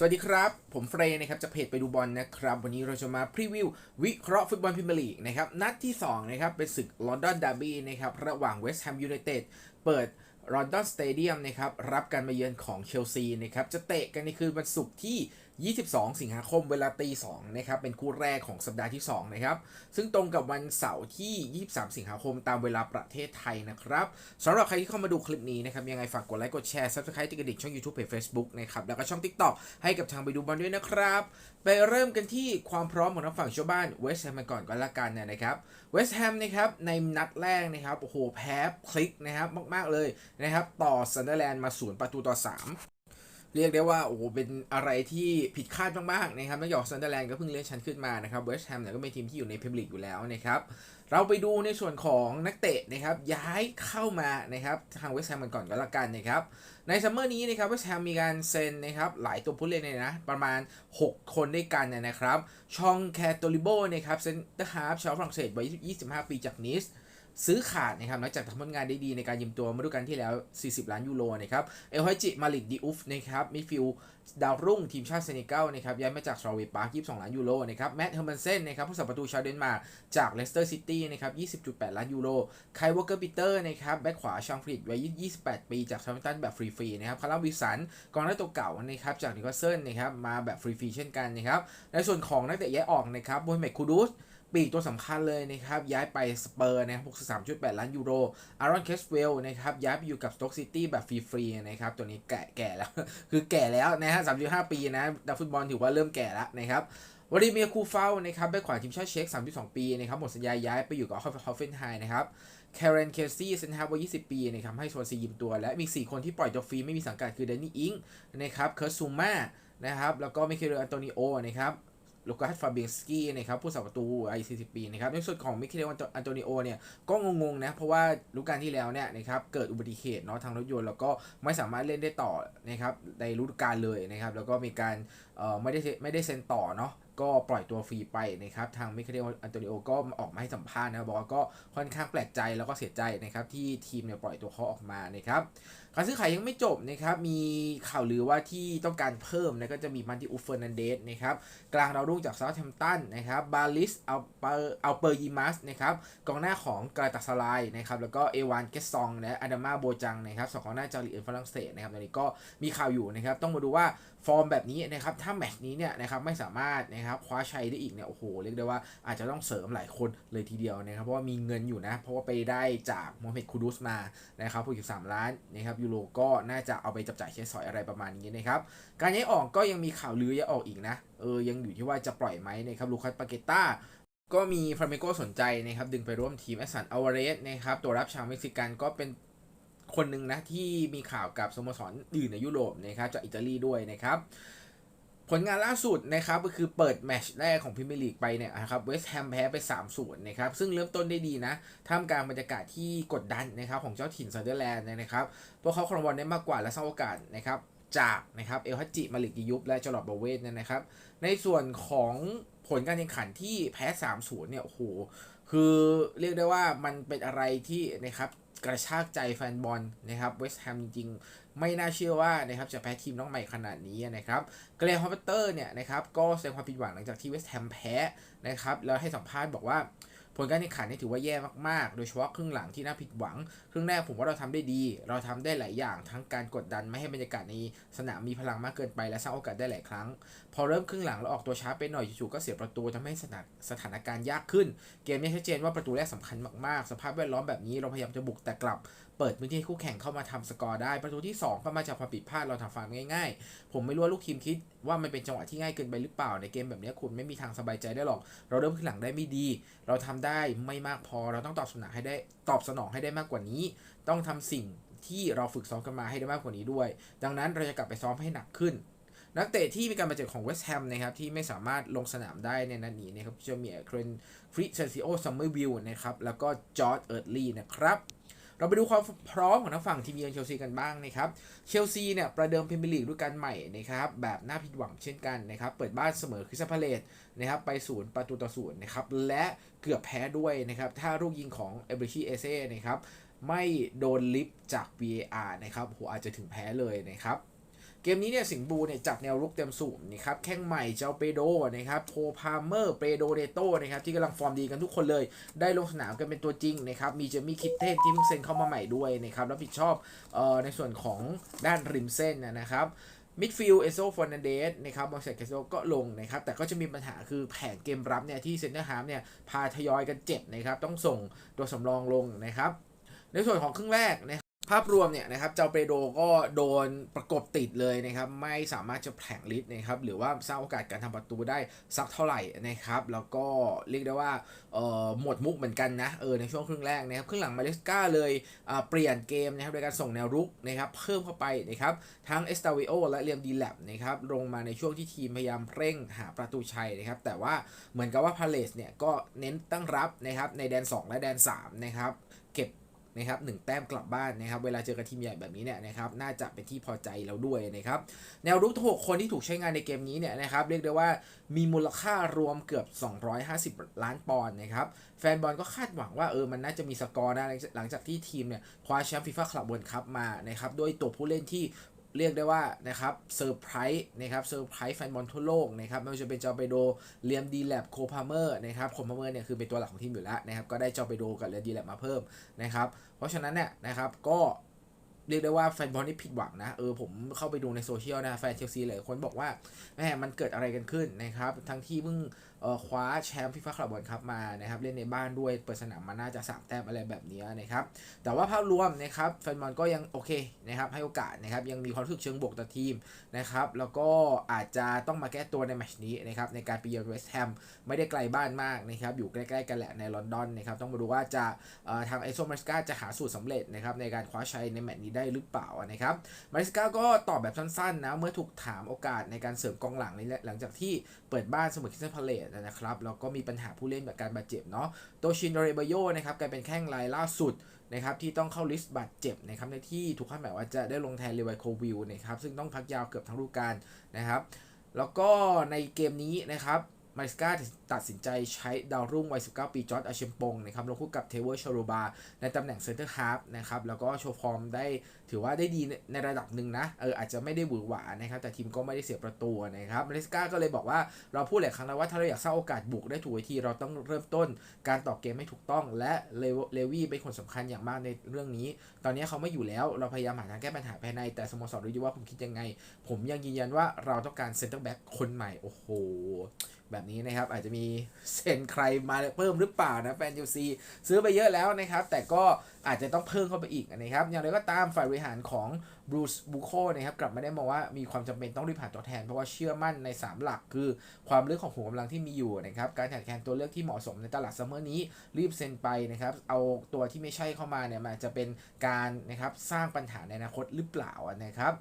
สวัสดีครับ ผมเฟรย์นะครับจะเพจไปดูบอลนะครับ วันนี้เราจะมาพรีวิว วิเคราะห์ฟุตบอลพรีเมียร์ลีกนะครับนัดที่2นะครับเป็นศึกลอนดอนดาร์บี้นะครับระหว่างเวสต์แฮมยูไนเต็ดเปิดลอนดอนสเตเดียมนะครับรับการมาเยือนของเชลซีนะครับจะเตะกันในคืนวันศุกร์ที่ 22 สิงหาคมเวลาตี2นะครับเป็นคู่แรกของสัปดาห์ที่2นะครับซึ่งตรงกับวันเสาร์ที่ 23 สิงหาคมตามเวลาประเทศไทยนะครับสำหรับใครที่เข้ามาดูคลิปนี้นะครับยังไงฝากกดไลค์กดแชร์ Subscribe ติดกระดิ่งช่อง YouTube เพจ Facebook นะครับแล้วก็ช่อง TikTok ให้กับทางไปดูบอลด้วยนะครับไปเริ่มกันที่ความพร้อมของทั้งฝั่งชาวบ้านเวสต์แฮมก่อนก็แล้วกันเนี่ยนะครับเวสต์แฮมนะครับในนัดแรกนะครับโอ้โหแพ้พลิกนะครับมากๆเลยนะครับต่อซันเดอร์แลนด์มาศูนย์ประตูต่อ 3 เรียกได้ว่าโอ้โหเป็นอะไรที่ผิดคาดมากๆนะครับนอกจากซันเดอร์แลนด์ก็เพิ่งเลื่อนชั้นขึ้นมานะครับเวสต์แฮมเนี่ยก็เป็นทีมที่อยู่ในพรีเมียร์ลีกอยู่แล้วนะครับเราไปดูในส่วนของนักเตะนะครับย้ายเข้ามานะครับทางเวสต์แฮมกันก่อนก็แล้วกันนะครับในซัมเมอร์นี้นะครับเวสต์แฮมมีการเซ็นนะครับหลายตัวผู้เล่นเลยนะ ประมาณ 6 คนด้วยกันเนยนะครับชองแคตโตลิโบนะครับเซนเตอร์ฮาร์ฟชาวฝรั่งเศสวัย25 ปีจากนิส ซื้อขาดนะครับหลังจากทำผลงานได้ดีในการยืมตัวมาดูกันที่แล้ว 40 ล้านยูโรนะครับเอลฮจิมาลิกดิอุฟนะครับมิดฟิลด์ดาวรุ่งทีมชาติเซเนกัลนะครับย้ายมาจากสตรอเวปาร์ค22 ล้านยูโรนะครับแมตต์เฮอร์มันเซนนะครับผู้สับประตูชาวเดนมาร์กจากเลสเตอร์ซิตี้นะครับ20.8 ล้านยูโรไคลวอเกอร์ปีเตอร์นะครับแบ็คขวาชางฟริดวัย28 ปีจากซาวิตันแบบฟรีๆนะครับคาร์ลวิสันกองหน้าตัวเก่านะครับจากนิวคาสเซิลนะครับมาแบบฟรีๆเช่นกันนะครับในส่วนของนักเตะย้ายออกนะครับโมฮัมเม็ดคูดูส ปีกตัวสำคัญเลยนะครับย้ายไปสเปอร์นะ63.8 ล้านยูโรอารอนเคสเวลนะครับย้ายไปอยู่กับสต็อกซิตี้แบบฟรีๆนะครับตัวนี้แก่แก่แล้ว คือแก่แล้วนะฮะ35 ปีนะนักฟุตบอลถือว่าเริ่มแก่แล้วนะครับวลาดิเมียคูเฟลนะครับแบ็คขวาทีมชาติเช็ก32 ปีนะครับหมดสัญญาย้ายไปอยู่กับฮอฟเฟนไฮนะครับแคเรนเคซี่เซนฮาร์วัย20 ปีนะครับให้โซนซียิมตัว และมี 4 คนที่ปล่อยตัวฟรีไม่มีสังกัดคือเดนนี่อิงนะครับเคิร์ซูมานะครับแล้วก็มิเคลอันโตนิโอนะครับ ลูกัสฟาเบียสกี้นะครับผู้สับประตูไอ40ปีนะครับในส่วนของมิเคลอันโตนิโอเนี่ยก็งงๆนะเพราะว่าฤดูกาลที่แล้วเนี่ยนะครับเกิดอุบัติเหตุเนาะทางรถยนต์แล้วก็ไม่สามารถเล่นได้ต่อนะครับในฤดูกาลเลยนะครับแล้วก็มีการเอ่อไม่ได้ไม่ได้เซ็นต่อเนาะ ก็ปล่อยตัวฟรีไปนะครับทางมิเคลอันโตนิโอก็ออกมาให้สัมภาษณ์นะบอกว่าก็ค่อนข้างแปลกใจแล้วก็เสียใจนะครับที่ทีมเนี่ยปล่อยตัวเขาออกมานะครับการซื้อขายยังไม่จบนะครับมีข่าวลือว่าที่ต้องการเพิ่มนะก็จะมีมันติอุฟเฟอร์นันเดสนะครับกลางดาวรุ่งจากเซาท์แฮมป์ตันนะครับบาลิสเอาเปอร์เอาเปอร์ยิมัสนะครับกองหน้าของกาตาสลายนะครับแล้วก็เอวานเกสซองและอาดามาโบจังนะครับสองกองหน้าจากลีกเอ็นฝรั่งเศสนะครับตอนนี้ก็มีข่าวอยู่นะครับต้องมาดูว่าฟอร์มแบบนี้นะครับถ้าแมตช์นี้เนี่ยนะครับไม่สามารถนะครับคว้าชัยได้อีกเนี่ยโอ้โหเรียกได้ว่าอาจจะต้องเสริมหลายคนเลยทีเดียวนะครับเพราะว่ามีเงินอยู่นะ เพราะว่าไปได้จากโมเม็ดคูดุสมานะครับ63ล้านนะครับยูโรก็น่าจะเอาไปจับจ่ายใช้สอยอะไรประมาณนี้นะครับการย้ายออกก็ยังมีข่าวลือย้ายออกอีกนะเออยังอยู่ที่ว่าจะปล่อยไหมนะครับลูคัสปาเกต้าก็มีฟรามเมโกสนใจนะครับดึงไปร่วมทีมแอสซันอวาเรสนะครับตัวรับชาวเม็กซิกันก็เป็น คนหนึ่งนะที่มีข่าวกับสโมสรอื่นในยุโรปนะครับจากอิตาลีด้วยนะครับผลงานล่าสุดนะครับก็คือเปิดแมตช์แรกของพรีเมียร์ลีกไปเนี่ยนะครับเวสต์แฮมแพ้ไป3-0นนะครับซึ่งเริ่มต้นได้ดีนะท่ามกลางบรรยากาศที่กดดันนะครับของเจ้าถิ่นซันเดอร์แลนด์นะครับพวกเขาครองบอลได้มากกว่าและสร้างโอกาสนะครับจากนะครับเอลฮัจิมาลิกดิยุบและจอร์ดบเวตเนี่ยนะครับ ในส่วนของผลการแข่งขันที่แพ้3-0เนี่ยโอ้โหคือเรียกได้ว่ามันเป็นอะไรที่นะครับ กระชากใจแฟนบอลนะครับเวสต์แฮมจริงๆ ไม่น่าเชื่อว่านะครับจะแพ้ทีมน้องใหม่ขนาดนี้นะครับเกรฮอปเตอร์เนี่ยนะครับก็แสดงความผิดหวังหลังจากที่เวสต์แฮมแพ้นะครับแล้วให้สัมภาษณ์บอกว่า ผลการแข่งขันนี่ถือว่าแย่มากๆ โดยเฉพาะครึ่งหลังที่น่าผิดหวัง ครึ่งแรกผมว่าเราทำได้ดี เราทำได้หลายอย่าง ทั้งการกดดันไม่ให้บรรยากาศในสนามมีพลังมากเกินไปและสร้างโอกาสได้หลายครั้ง พอเริ่มครึ่งหลังเราออกตัวช้าไปหน่อยจู่ๆก็เสียประตูทำให้สถานสถานการณ์ยากขึ้น เกมนี้ชัดเจนว่าประตูแรกสำคัญมากๆ สภาพแวดล้อมแบบนี้เราพยายามจะบุกแต่กลับ เปิดพื้นที่ให้คู่แข่งเข้ามาทำสกอร์ได้ ประตูที่ 2 ก็มาจากความผิดพลาดเราทำฟาวง่ายๆ ผมไม่รู้ว่าลูกทีมคิดว่ามันเป็นจังหวะที่ง่ายเกินไปหรือเปล่า ในเกมแบบนี้คุณไม่มีทางสบายใจได้หรอก เราเริ่มขึ้นหลังได้ไม่ดี เราทำได้ไม่มากพอ เราต้องตอบสนองให้ได้ตอบสนองให้ได้มากกว่านี้ ต้องทำสิ่งที่เราฝึกซ้อมกันมาให้ได้มากกว่านี้ด้วย ดังนั้นเราจะกลับไปซ้อมให้หนักขึ้นนักเตะที่มีการบาดเจ็บของเวสต์แฮมนะครับที่ไม่สามารถลงสนามได้ในนัดนี้นะครับจะมีเครนฟริเซซิโอซัมเมอร์วิลนะครับแล้วก็จอร์ดเอิร์ดลีนะครับ เราไปดูความพร้อมของทั้งฝั่งทีมเยือนเชลซีกันบ้างนะครับเชลซีเนี่ยประเดิมพรีเมียร์ลีกด้วยกันใหม่นะครับแบบน่าผิดหวังเช่นกันนะครับเปิดบ้านเสมอคริสตัลพาเลตนะครับไปศูนย์ประตูต่อศูนย์นะครับและเกือบแพ้ด้วยนะครับถ้าลูกยิงของเอเบรชีเอเซ่นะครับไม่โดนลิฟต์จาก VAR นะครับโหอาจจะถึงแพ้เลยนะครับ เกมนี้เนี่ยสิงบูเนี่ยจัดแนวรุกเต็มสูบนะครับแข้งใหม่เจ้าเปโดนะครับโทพาเมอร์เปโดเดโตนะครับที่กำลังฟอร์มดีกันทุกคนเลย ได้ลงสนามกันเป็นตัวจริงนะครับมีเจมี่คิตเทนที่เพิ่งเซ็นเข้ามาใหม่ด้วยนะครับรับผิดชอบเอ่อในส่วนของด้านริมเส้นนะครับมิดฟิลด์เอโซฟอนันเดสนะครับบอลเซตเกโซก็ลงนะครับ แต่ก็จะมีปัญหาคือแผนเกมรับเนี่ยที่เซนเตอร์ฮาร์ฟเนี่ยพาทยอยกันเจ็บนะครับ ต้องส่งตัวสำรองลงนะครับ ในส่วนของครึ่งแรกนะครับ ภาพรวมเนี่ยนะครับเจ้าเปโดก็โดนประกบติดเลยนะครับไม่สามารถจะแผงฤทธิ์นะครับหรือว่าสร้างโอกาสการทำประตูได้สักเท่าไหร่นะครับแล้วก็เรียกได้ว่าเอ่อหมดมุกเหมือนกันนะเออในช่วงครึ่งแรกนะครับครึ่งหลังมาเลสกาเลยเปลี่ยนเกมนะครับโดยการส่งแนวรุกนะครับเพิ่มเข้าไปนะครับทั้งเอสตาวิโอและเรียมดีแลบนะครับลงมาในช่วงที่ทีมพยายามเร่งหาประตูชัยนะครับแต่ว่าเหมือนกับว่าพาเลสเนี่ยก็เน้นตั้งรับนะครับในแดน 2 และแดน3นะครับเก็บ นะครับหนึ่งแต้มกลับบ้านนะครับ เวลาเจอกับทีมใหญ่แบบนี้เนี่ยนะครับน่าจะเป็นที่พอใจเราด้วยนะครับแนวรุกทั้งหกคนที่ถูกใช้งานในเกมนี้เนี่ยนะครับเรียกได้ว่ามีมูลค่ารวมเกือบ 250 ล้านปอนด์นะครับแฟนบอลก็คาดหวังว่าเออมันน่าจะมีสกอร์นะหลังจากหลังจากที่ทีมเนี่ยคว้าแชมป์ฟีฟ่าคลับเวิลด์คัพมานะครับด้วยตัวผู้เล่นที่ เรียกได้ว่านะครับเซอร์ไพรส์นะครับเซอร์ไพรส์แฟนบอลทั่วโลกนะครับไม่ว่าจะเป็นจอเปโดเลียมดีแลบโคพาเมอร์นะครับโคพาเมอร์เนี่ยคือเป็นตัวหลักของทีมอยู่แล้วนะครับก็ได้จอเปโดกับเลียมดีแลบมาเพิ่มนะครับเพราะฉะนั้นเนี่ยนะครับก็เรียกได้ว่าแฟนบอลนี่ผิดหวังนะ เออผมเข้าไปดูในโซเชียลนะ แฟนเชลซีหลายคนบอกว่าแม่มันเกิดอะไรกันขึ้นนะครับ ทั้งที่เพิ่งคว้าแชมป์ฟีฟ่าคลับบอลคัพมานะครับเล่นในบ้านด้วยเปิดสนามมาน่าจะสามแต้มอะไรแบบนี้นะครับแต่ว่าภาพรวมนะครับแฟนบอลก็ยังโอเคนะครับให้โอกาสนะครับยังมีความรู้สึกเชิงบวกต่อทีมนะครับแล้วก็อาจจะต้องมาแก้ตัวในแมตช์นี้นะครับในการไปเยือนเวสต์แฮมไม่ได้ไกลบ้านมากนะครับอยู่ใกล้ๆกันแหละในลอนดอนนะครับต้องมาดูว่าจะทางไอโซมาริสกาจะหาสูตรสำเร็จนะครับในการคว้าชัยในแมตช์นี้ได้หรือเปล่านะครับมาริสกาก็ตอบแบบสั้นๆนะเมื่อถูกถามโอกาสในการเสริมกองหลังในหลังจากที่เปิดบ้านเสมอคิสเซนพาเลตนะครับแล้วก็มีปัญหาผู้เล่นแบบการบาดเจ็บเนาะโตชินโดเรเบโยนะครับกลายเป็นแข้งรายล่าสุดนะครับที่ต้องเข้าลิสต์บาดเจ็บนะครับในที่ถูกคาดหมายว่าจะได้ลงแทนเลวายโควิลนะครับซึ่งต้องพักยาวเกือบทั้งฤดูกาลนะครับ แล้วก็ในเกมนี้นะครับ มาริสกาตัดสินใจใช้ดาวรุ่งวัย 19 ปีจอร์ดอาเชมปงนะครับลงคู่กับเทเวอร์ชโรบา ในตำแหน่งเซนเตอร์ฮาร์ฟนะครับแล้วก็โชว์ฟอร์มได้ถือว่าได้ดีในระดับหนึ่งนะเอออาจจะไม่ได้หวือหวานะครับแต่ทีมก็ไม่ได้เสียประตูนะครับมาริสกาก็เลยบอกว่าเราพูดหลายครั้งแล้วว่าถ้าเราอยากสร้างโอกาสบุกได้ถูกวิธีเราต้องเริ่มต้นการต่อเกมให้ถูกต้อง และเลวี่เป็นคนสำคัญอย่างมากในเรื่องนี้ ตอนนี้เขาไม่อยู่แล้วเราพยายามหาทางแก้ปัญหาภายในแต่สโมสรรู้ดีว่าผมคิดยังไง ผมยังยืนยันว่าเราต้องการเซนเตอร์แบ็กคนใหม่โอ้โห แบบนี้นะครับอาจจะมีเซ็นใครมาเพิ่มหรือเปล่านะแฟนยูซีซื้อไปเยอะแล้วนะครับ แต่ก็อาจจะต้องเพิ่มเข้าไปอีกนะครับ อย่างไรก็ตามฝ่ายบริหารของบรูซบูโคนะครับกลับไม่ได้มองว่ามีความจำเป็นต้องรีบหาตัวแทน เพราะว่าเชื่อมั่นใน 3 หลักคือความลือกของหัวกำลังที่มีอยู่นะครับการขาดแคลนตัวเลือกที่เหมาะสมในตลาดซัมเมอร์นี้รีบเซ็นไปนะครับเอาตัวที่ไม่ใช่เข้ามาเนี่ยมันจะเป็นการนะครับสร้างปัญหาในอนาคตหรือเปล่านะครับ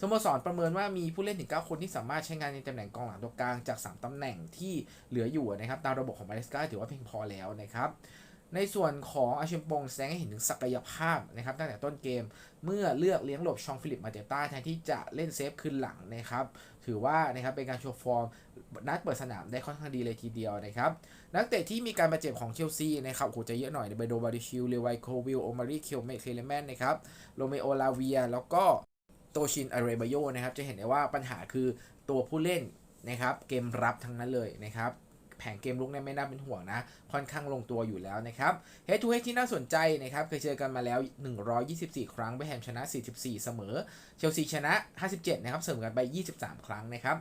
สโมสรประเมินว่ามีผู้เล่นถึง 9 คนที่สามารถใช้งานในตำแหน่งกองหลังตัวกลางจาก 3ตำแหน่งที่เหลืออยู่นะครับตามระบบของมาเลสกาถือว่าเพียงพอแล้วนะครับในส่วนของอาเชมปงแสดงให้เห็นถึงศักยภาพนะครับตั้งแต่ต้นเกมเมื่อเลือกเลี้ยงหลบชองฟิลิปมาเตต้าแทนที่จะเล่นเซฟคืนหลังนะครับถือว่านะครับเป็นการโชว์ฟอร์มนัดเปิดสนามได้ค่อนข้างดีเลยทีเดียวนะครับนักเตะที่มีการบาดเจ็บของเชลซีนะครับโหจะเยอะหน่อยเบโดบาริชิลเลวายโควิลโอมารีเคียวเมเคเลแมนนะครับโรเมโอลาเวียแล้วก็ โตชินอาเรบโยนะครับ จะเห็นได้ว่าปัญหาคือตัวผู้เล่นนะครับ เกมรับทั้งนั้นเลยนะครับ แผงเกมลุกเนี่ยไม่น่าเป็นห่วงนะ ค่อนข้างลงตัวอยู่แล้วนะครับเฮดทูเฮดที่น่าสนใจนะครับ เคยเจอกันมาแล้ว 124 ครั้งเบแฮมชนะ 44 เสมอ เชลซีชนะ 57 นะครับ เสมอกันไป 23 ครั้งนะครับ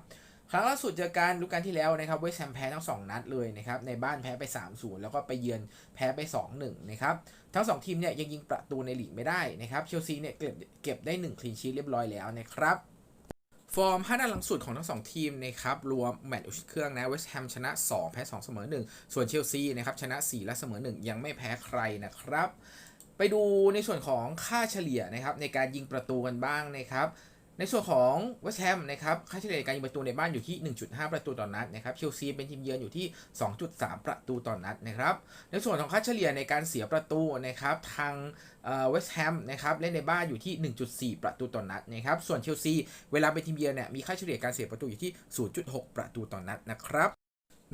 ครั้งล่าสุดเจอกันฤดูกาลที่แล้วนะครับเวสต์แฮมแพ้ทั้ง 2 นัดเลยนะครับในบ้านแพ้ไป 3-0 แล้วก็ไปเยือนแพ้ไป 2-1 นะครับทั้ง 2 ทีมเนี่ยยังยิงประตูในลีกไม่ได้นะครับเชลซีเนี่ยเก็บเก็บได้ 1 คลีนชีทเรียบร้อยแล้วนะครับฟอร์ม5นัดหลังสุดของทั้ง 2 ทีมนะครับรวมแมตช์อุ่นเครื่องนะเวสต์แฮมชนะ 2 แพ้ 2 เสมอ 1 ส่วนเชลซีนะครับชนะ 4 และเสมอ 1 ยังไม่แพ้ใครนะครับ ไปดูในส่วนของค่าเฉลี่ยนะครับในการยิงประตูกันบ้างนะครับ ในส่วนของเวสต์แฮมนะครับค่าเฉลี่ยการยิงประตูในบ้านอยู่ที่ 1.5 ประตูต่อนนัดนะครับเชลซีเป็นทีมเยือนอยู่ที่ 2.3 ประตูต่อนนัดนะครับ ในส่วนของค่าเฉลี่ยในการเสียประตูนะครับทางเวสต์แฮมนะครับเล่นในบ้านอยู่ที่ 1.4 ประตูต่อนนัดนะครับส่วนเชลซีเวลาเป็นทีมเยือนเนี่ยมีค่าเฉลี่ยการเสียประตูอยู่ที่ 0.6 ประตูต่อนนัดนะครับ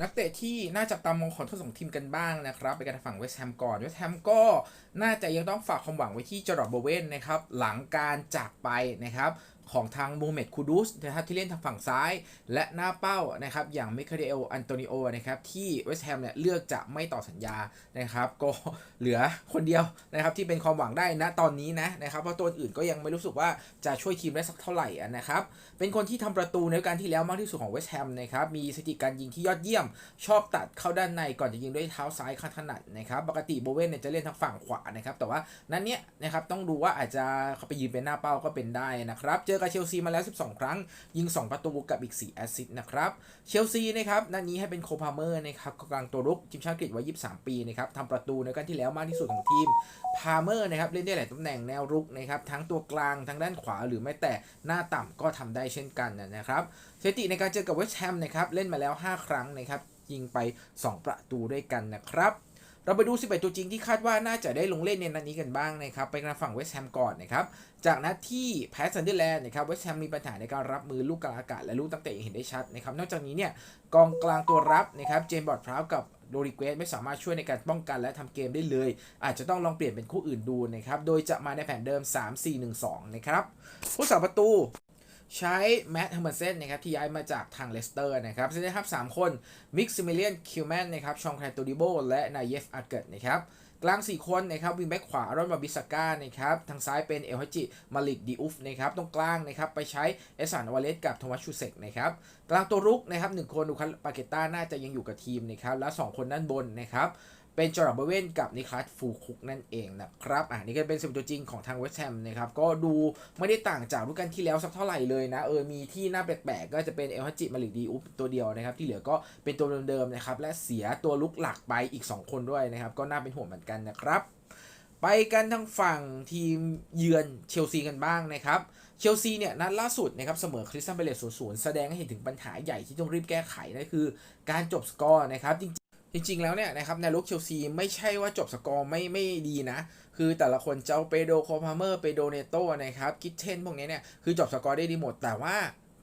นักเตะที่น่าจับตามองของทั้งสองทีมกันบ้างนะครับ ไปกันฝั่งเวสต์แฮมก่อนเวสต์แฮมก็ น่าจะยังต้องฝากความหวังไว้ที่จอร์ดโบเวนนะครับหลังการจากไปนะครับของทางโมเมดคูดุสนะครับที่เล่นทางฝั่งซ้าย และหน้าเป้านะครับอย่างมิคาเอลอันโตนิโอนะครับที่เวสต์แฮมเนี่ยเลือกจะไม่ต่อสัญญานะครับก็เหลือคนเดียวนะครับที่เป็นความหวังได้นะตอนนี้นะนะครับเพราะตัวอื่นก็ยังไม่รู้สึกว่าจะช่วยทีมได้สักเท่าไหร่นะครับเป็นคนที่ทำประตูในการที่แล้วมากที่สุดของเวสต์แฮมนะครับมีสถิติการยิงที่ยอดเยี่ยม ชอบตัดเข้าด้านในก่อนจะยิงด้วยเท้าซ้ายข้างถนัดนะครับปกติโบเวนเนี่ยจะเล่นทางฝั่งขวานะครับ แต่ว่านั้นเนี้ยนะครับต้องดูว่าอาจจะเขาไปยืนเป็นหน้าเป้าก็เป็นได้นะครับ เจอกับเชลซีมาแล้ว 12 ครั้ง ยิง 2 ประตูกับอีก 4 แอสซิสต์นะครับ เชลซีนะครับนัดนี้ให้เป็นโคพาเมอร์นะครับกองตัวรุกทีมชาติอังกฤษวัย 23 ปีนะครับทำประตูในการที่แล้วมากที่สุดของทีม พาเมอร์นะครับเล่นได้หลายตำแหน่งแนวรุกนะครับทั้งตัวกลางทั้งด้านขวาหรือแม้แต่หน้าต่ำก็ทำได้เช่นกันนะครับสถิติในการเจอกับเวสต์แฮมนะครับเล่นมาแล้ว 5 ครั้งนะครับยิงไป 2 ประตูด้วยกันนะครับ เราไปดู 11 ตัวจริงที่คาดว่าน่าจะได้ลงเล่นในนัดนี้กันบ้างนะครับ ไปกันฝั่งเวสต์แฮมก่อนนะครับ จากนัดที่แพ้ซันเดอร์แลนด์นะครับ เวสต์แฮมมีปัญหาในการรับมือลูกกลางอากาศและลูกตั้งเตะอย่างเห็นได้ชัดนะครับ นอกจากนี้เนี่ยกองกลางตัวรับนะครับ เจมส์บอร์ดพร้าวกับโดริเกสไม่สามารถช่วยในการป้องกันและทำเกมได้เลย อาจจะต้องลองเปลี่ยนเป็นคู่อื่นดูนะครับ โดยจะมาในแผนเดิม 3-4-1-2 นะครับ ผู้สาประตู ใช้แมตต์เฮอร์เมนเซนนะครับที่ย้ายมาจากทางเลสเตอร์นะครับเซนนะครับสามคนมิกซิมิเลียนคิวแมนนะครับชองแคลตูดิโบและนายเยฟอาร์เกิดนะครับกลาง 4 คนนะครับวิงแบ็กขวารอนมาบิสก้านะครับทางซ้ายเป็นเอลฮัจิมาลิกดิอุฟนะครับตรงกลางนะครับไปใช้เอสันวาเลสกับโทมัสชูเซกนะครับกลางตัวรุกนะครับหนึ่งคนดูคัสปาเกต้าน่าจะยังอยู่กับทีมนะครับแล้ว2คนด้านบนนะครับ เป็นจอร์ดเบเวนกับนิคลัสฟูคุกนั่นเองนะครับอ่านี่ก็เป็นสิบตัวจริงของทางเวสต์แฮมนะครับก็ดูไม่ได้ต่างจากรุ่นกันที่แล้วสักเท่าไหร่เลยนะเออมีที่น่าแปลกๆก็จะเป็นเอลฮัจิมาลิดีอุปตัวเดียวนะครับที่เหลือก็เป็นตัวเดิมๆนะครับและเสียตัวลุกหลักไปอีก 2 คนด้วยนะครับก็น่าเป็นห่วงเหมือนกันนะครับไปกันทางฝั่งทีมเยือนเชลซีกันบ้างนะครับเชลซีเนี่ยนัดล่าสุดนะครับเสมอคริสตันเบเลสศูนย์แสดงให้เห็นถึงปัญหาใหญ่ที่ต้องรีบแก้ไขนั่นคือ การจบสกอร์นะครับจริง จริงๆแล้วเนี่ยนะครับในลุกเชลซีไม่ใช่ว่าจบสกอร์ไม่ไม่ดีนะ คือแต่ละคนเจ้าเปโดโคพาเมอร์เปโดเนโตนะครับกิทเทนพวกนี้เนี่ยคือจบสกอร์ได้ดีหมด แต่ว่า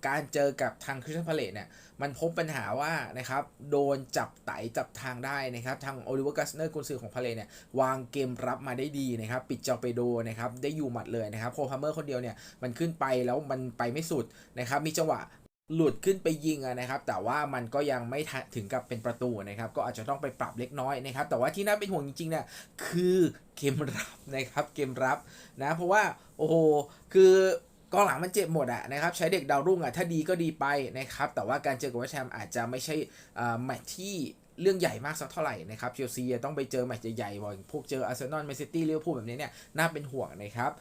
การเจอกับทางคริสตันพาเลตเนี่ยมันพบปัญหาว่านะครับโดนจับไตจับทางได้นะครับทางโอลิเวอร์กัสเนอร์กุนซือของพาเลตเนี่ยวางเกมรับมาได้ดีนะครับปิดเจ้าเปโดนะครับได้อยู่หมัดเลยนะครับโคพาเมอร์คนเดียวเนี่ยมันขึ้นไปแล้วมันไปไม่สุดนะครับมีจังหวะ หลุดขึ้นไปยิงนะครับ แต่ว่ามันก็ยังไม่ถึงกับเป็นประตูนะครับ ก็อาจจะต้องไปปรับเล็กน้อยนะครับ แต่ว่าที่น่าเป็นห่วงจริงๆเนี่ยคือเกมรับนะครับ เกมรับนะ เพราะว่าโอ้โห คือกองหลังมันเจ็บหมดอะนะครับ ใช้เด็กดาวรุ่งอะถ้าดีก็ดีไปนะครับ แต่ว่าการเจอกับวสต์แฮมอาจจะไม่ใช่แมตช์ที่เรื่องใหญ่มากสักเท่าไหร่นะครับเชลซีต้องไปเจอแมตช์ใหญ่ๆบ่อยพวกเจออาร์เซนอลแมนซิตี้ลิเวอร์พูแบบนี้เนี่ยน่าเป็นห่วงนะครับ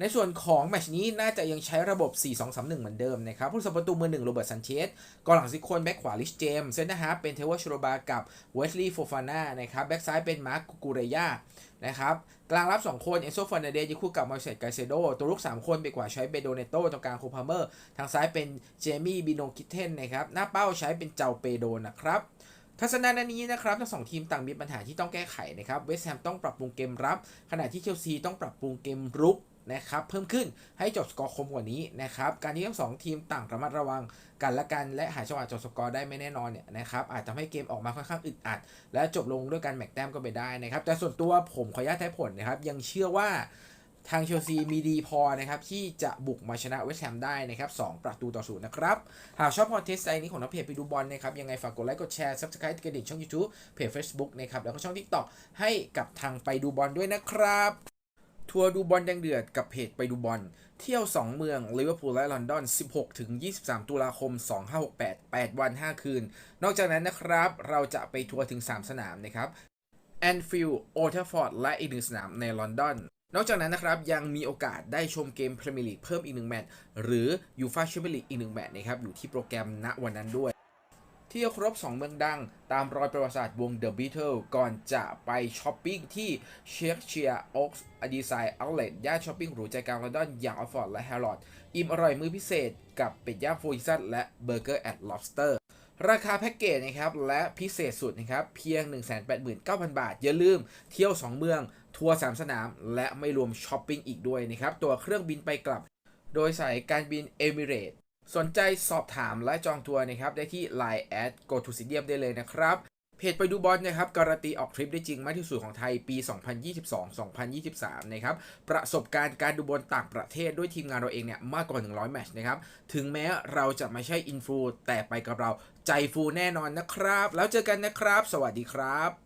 ในส่วนของแมชนี้น่าจะยังใช้ระบบ 4-2-3-1 เหมือนเดิมนะครับ ผู้สัประตูมือหนึ่งโรเบิร์ตซันเชสกองหลังซิกคนแบ็กขวาลิชเจมส์เซนนะฮาร์เป็นเทวชโรบากับเวสลีย์โฟฟาน่านะครับ แบ็กซ้ายเป็นมาร์คกูเรยานะครับ กลางรับ 2 คนเอนโซฟอนเดสคู่กับมาเซตไกเซโด ตัวลูก3 คนไปกว่าใช้เบโดเนโตตรงกลางโคพาเมอร์ ทางซ้ายเป็นเจมี่บิโนคิเทนนะครับ หน้าเป้าใช้เป็นเจ้าเปโดนะครับทัศนะนันนี้นะครับทั้งสองทีมต่างมีปัญหาที่ต้องแก้ไขนะครับ เวสต์แฮมต้องปรับปรุงเกมรับ ขณะที่เชลซีต้องปรับปรุงเกมรุก นะครับเพิ่มขึ้นให้จบสกอร์คมกว่านี้นะครับการที่ทั้งสองทีมต่างระมัดระวังกันและกันและหาจังหวะจบสกอร์ได้ไม่แน่นอนเนี่ยนะครับอาจทำให้เกมออกมาค่อนข้างอึดอัด และจบลงด้วยการแม็กแต้มก็ไปได้นะครับแต่ส่วนตัวผมขออนุญาตใช้ผลนะครับยังเชื่อว่าทางเชลซีมีดีพอนะครับที่จะบุกมาชนะเวสต์แฮมได้นะครับสองประตูต่อศูนย์นะครับ หากชอบพอดเทสต์ไอนี้ของนักเพจไปดูบอลนะครับ ยังไงฝากกดไลค์กดแชร์ Subscribe กระดิ่งช่อง YouTube เพจ Facebook นะครับ แล้วก็ช่อง TikTok ให้กับทางไปดูบอลด้วยนะครับ ทัวร์ดูบอลแดงเดือดกับเพจไปดูบอล เที่ยว 2 เมืองลิเวอร์พูลและลอนดอน 16 ถึง 23 ตุลาคม 2568 8 วัน 5 คืน นอกจากนั้นนะครับ เราจะไปทัวร์ถึง 3 สนามนะครับแอนฟิลด์โอเทอร์ฟอร์ดและอีกหนึ่งสนามในลอนดอนนอกจากนั้นนะครับ ยังมีโอกาสได้ชมเกมพรีเมียร์ลีกเพิ่มอีกหนึ่งแมตช์หรือยูฟาแชมเปี้ยนลีกอีกหนึ่งแมตช์นะครับอยู่ที่โปรแกรมณวันนั้นด้วย ที่ยวครบ 2 เมืองดัง ตามรอยประวัติศาสตร์วง The Beatles ก่อนจะไปช้อปปิ้งที่เชคเชียร์โอ๊กส์อดีไซน์เอาเลทย่านช้อปปิ้งหรูใจกลางลอนดอนอย่างออฟฟอร์ดและแฮร์รอดอิ่มอร่อยมื้อพิเศษกับเป็ดย่างฟูซิซันและเบอร์เกอร์แอดล็อบสเตอร์ราคาแพ็กเกจนะครับ และพิเศษสุดนะครับ เพียง 189,000 บาท อย่าลืมเที่ยว 2 เมือง ทัวร์ 3 สนาม และไม่รวมช้อปปิ้งอีกด้วยนะครับ ตัวเครื่องบินไปกลับ โดยสายการบินเอมิเรต สนใจสอบถามและจองทัวร์นะครับได้ที่ Line at go to stadium ได้เลยนะครับเพจไปดูบอลนะครับการันตีออกทริปได้จริงมากที่สุดของไทยปี 2022-2023 นะครับประสบการณ์การดูบอลต่างประเทศด้วยทีมงานเราเองเนี่ยมากกว่า 100 แมตช์นะครับถึงแม้เราจะไม่ใช่อินฟูแต่ไปกับเราใจฟูแน่นอนนะครับ แล้วเจอกันนะครับ สวัสดีครับ